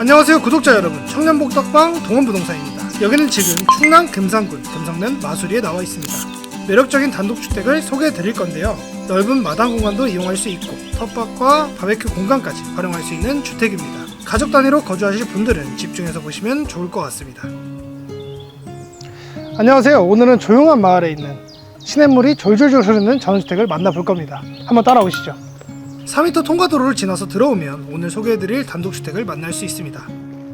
안녕하세요 구독자 여러분. 청년복덕방 동원부동산입니다. 여기는 지금 충남 금산군 금성면 마수리에 나와 있습니다. 매력적인 단독주택을 소개해 드릴 건데요. 넓은 마당 공간도 이용할 수 있고 텃밭과 바베큐 공간까지 활용할 수 있는 주택입니다. 가족 단위로 거주하실 분들은 집중해서 보시면 좋을 것 같습니다. 안녕하세요. 오늘은 조용한 마을에 있는 시냇물이 졸졸졸 흐르는 전원주택을 만나볼 겁니다. 한번 따라오시죠 4m 통과도로를 지나서 들어오면 오늘 소개해드릴 단독주택을 만날 수 있습니다.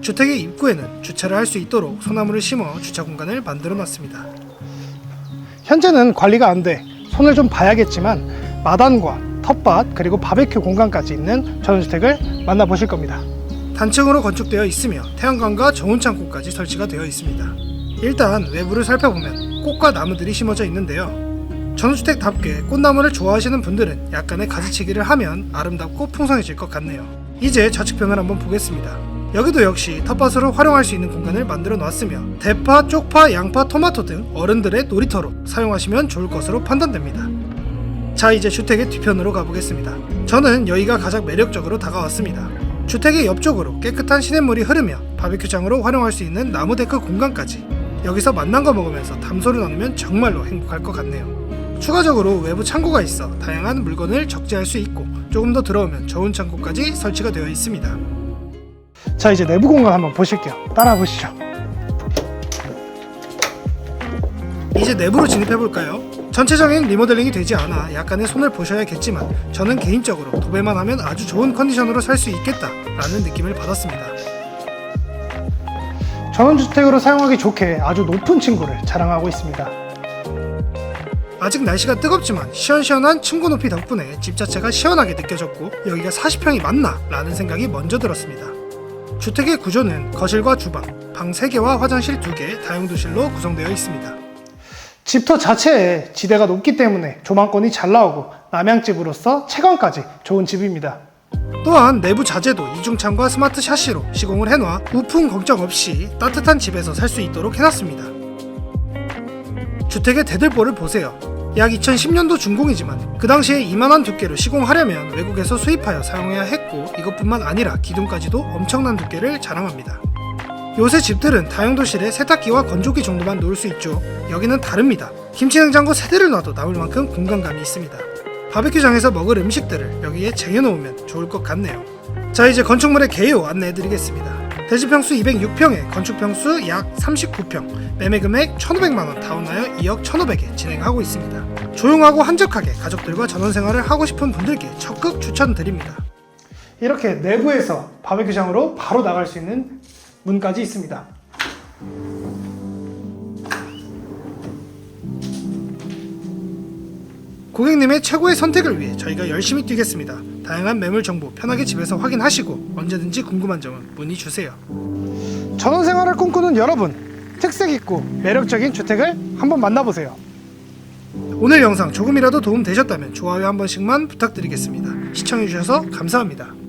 주택의 입구에는 주차를 할 수 있도록 소나무를 심어 주차 공간을 만들어 놨습니다. 현재는 관리가 안 돼 손을 좀 봐야겠지만 마당과 텃밭 그리고 바베큐 공간까지 있는 전원주택을 만나보실 겁니다. 단층으로 건축되어 있으며 태양광과 정원 창고까지 설치가 되어 있습니다. 일단 외부를 살펴보면 꽃과 나무들이 심어져 있는데요. 전원주택답게 꽃나무를 좋아하시는 분들은 약간의 가지치기를 하면 아름답고 풍성해질 것 같네요. 이제 좌측편을 한번 보겠습니다. 여기도 역시 텃밭으로 활용할 수 있는 공간을 만들어 놨으며 대파, 쪽파, 양파, 토마토 등 어른들의 놀이터로 사용하시면 좋을 것으로 판단됩니다. 자 이제 주택의 뒤편으로 가보겠습니다. 저는 여기가 가장 매력적으로 다가왔습니다. 주택의 옆쪽으로 깨끗한 시냇물이 흐르며 바베큐장으로 활용할 수 있는 나무 데크 공간까지 여기서 만난 거 먹으면서 담소를 나누면 정말로 행복할 것 같네요. 추가적으로 외부 창고가 있어 다양한 물건을 적재할 수 있고 조금 더 들어오면 저온 창고까지 설치가 되어 있습니다. 자 이제 내부 공간 한번 보실게요. 따라 보시죠. 이제 내부로 진입해 볼까요? 전체적인 리모델링이 되지 않아 약간의 손을 보셔야겠지만 저는 개인적으로 도배만 하면 아주 좋은 컨디션으로 살 수 있겠다라는 느낌을 받았습니다. 전원주택으로 사용하기 좋게 아주 높은 층고를 자랑하고 있습니다. 아직 날씨가 뜨겁지만 시원시원한 층고 높이 덕분에 집 자체가 시원하게 느껴졌고 여기가 40평이 맞나? 라는 생각이 먼저 들었습니다. 주택의 구조는 거실과 주방, 방 3개와 화장실 2개, 다용도실로 구성되어 있습니다. 집터 자체에 지대가 높기 때문에 조망권이 잘 나오고 남양집으로서 채광까지 좋은 집입니다. 또한 내부 자재도 이중창과 스마트 샤시로 시공을 해놔 우풍 걱정 없이 따뜻한 집에서 살 수 있도록 해놨습니다. 주택의 대들보를 보세요. 약 2010년도 준공이지만 그 당시에 이만한 두께로 시공하려면 외국에서 수입하여 사용해야 했고 이것뿐만 아니라 기둥까지도 엄청난 두께를 자랑합니다. 요새 집들은 다용도실에 세탁기와 건조기 정도만 놓을 수 있죠. 여기는 다릅니다. 김치냉장고 세대를 놔도 남을 만큼 공간감이 있습니다. 바베큐장에서 먹을 음식들을 여기에 쟁여놓으면 좋을 것 같네요. 자 이제 건축물의 개요 안내해드리겠습니다. 대지평수 206평에 건축평수 약 39평, 매매금액 1,500만원 다운하여 2억 1,500에 진행하고 있습니다. 조용하고 한적하게 가족들과 전원생활을 하고 싶은 분들께 적극 추천드립니다. 이렇게 내부에서 바베큐장으로 바로 나갈 수 있는 문까지 있습니다. 고객님의 최고의 선택을 위해 저희가 열심히 뛰겠습니다. 다양한 매물 정보 편하게 집에서 확인하시고 언제든지 궁금한 점은 문의 주세요. 전원 생활을 꿈꾸는 여러분, 특색 있고 매력적인 주택을 한번 만나보세요. 오늘 영상 조금이라도 도움 되셨다면 좋아요 한 번씩만 부탁드리겠습니다. 시청해주셔서 감사합니다.